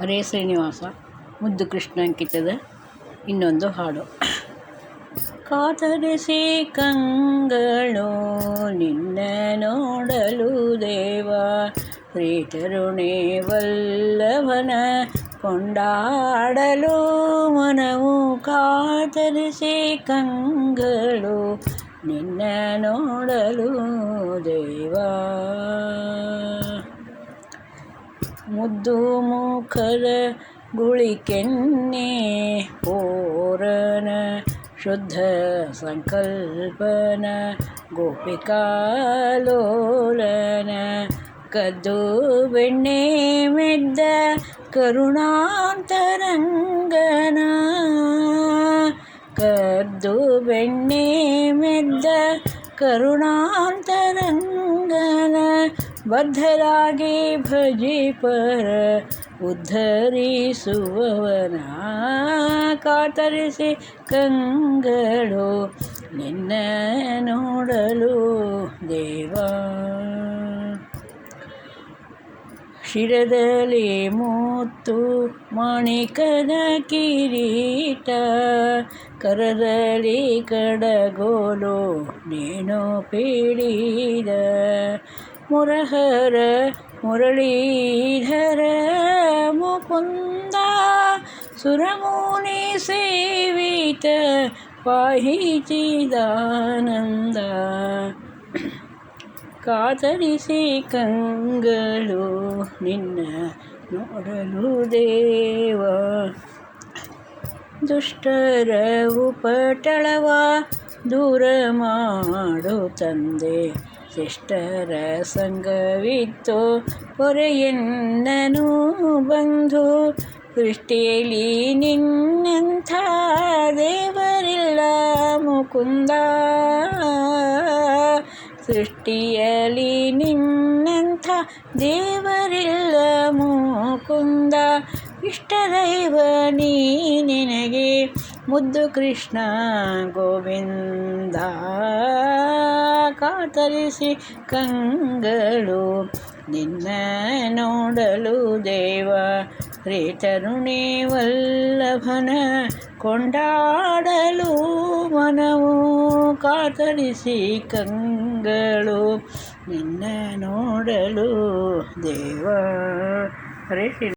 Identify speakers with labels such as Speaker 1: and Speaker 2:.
Speaker 1: ಹರೇ ಶ್ರೀನಿವಾಸ, ಮುದ್ದು ಕೃಷ್ಣ ಅಂಕಿತದ ಇನ್ನೊಂದು ಹಾಡು. ಕಾತರಿಸಿ ಕಂಗಳು ನಿನ್ನ ನೋಡಲು ದೇವ ಪ್ರೀತರುಣೇ ವಲ್ಲವನ ಕೊಂಡಾಡಲು ಮನವು. ಕಾತರಿಸಿ ಕಂಗಳು ನಿನ್ನ ನೋಡಲು ದೇವಾ. ಮುದ್ದು ಮುಖದ ಗುಳಿಕೆನ್ನೆ ಪೋರನ ಶುದ್ಧ ಸಂಕಲ್ಪನ ಗೋಪಿಕಾಲೋಲನ ಕದ್ದು ಬೆಣ್ಣೆ ಮೆದ್ದ ಕರುಣಾಂತರಂಗನ ಕದ್ದು ಬೆಣ್ಣೆ ಮೆದ್ದ ಕರುಣಾಂತರಂಗನ ಬದ್ಧರಾಗಿ ಭಜಿಪರ ಉದ್ಧರಿಸುವವನ ಕಾತರಿಸಿ ಕಂಗಳು ನಿನ್ನ ನೋಡಲು ದೇವ. ಶಿರದಲ್ಲಿ ಮುತ್ತು ಮಾಣಿಕದ ಕಿರೀಟ, ಕರದಲ್ಲಿ ಕಡಗೋಲು ನೀನು ಪೀಡಿದ ಮುರಹರ ಮುರಳೀಧರ ಮುಕುಂದ ಸುರಮುನಿ ಸೇವಿತ ಪಾಹಿ ಚಿದಾನಂದ ಕಾತರಿಸಿ ಕಂಗಳು ನಿನ್ನ ನೋಡಲು ದೇವ ದುಷ್ಟರ ಉಪಟಳವ ದೂರ ಮಾಡು ತಂದೆ ಶಿಷ್ಟರ ಸಂಗವಿತ್ತು ಪೊರೆಯನ್ನನು ಬಂಧು ಸೃಷ್ಟಿಯಲ್ಲಿ ನಿನ್ನಂಥ ದೇವರಿಲ್ಲ. ಮುಕುಂದ ಸೃಷ್ಟಿಯಲ್ಲಿ ನಿನ್ನಂಥ ದೇವರಿಲ್ಲ. ಮುಕುಂದ ಇಷ್ಟದೈವ ನೀ ನಿನಗೆ. ಮುದ್ದು ಕೃಷ್ಣ ಗೋವಿಂದ. ಕಾತರಿಸಿ ಕಂಗಳು. ನಿನ್ನ ನೋಡಲು ದೇವ ರೇತರುಣಿ ವಲ್ಲಭನ. ಕೊಂಡಾಡಲು ಮನವು ಕಾತರಿಸಿ ಕಂಗಳು. ನಿನ್ನ ನೋಡಲು ದೇವ ಶ್ರೀ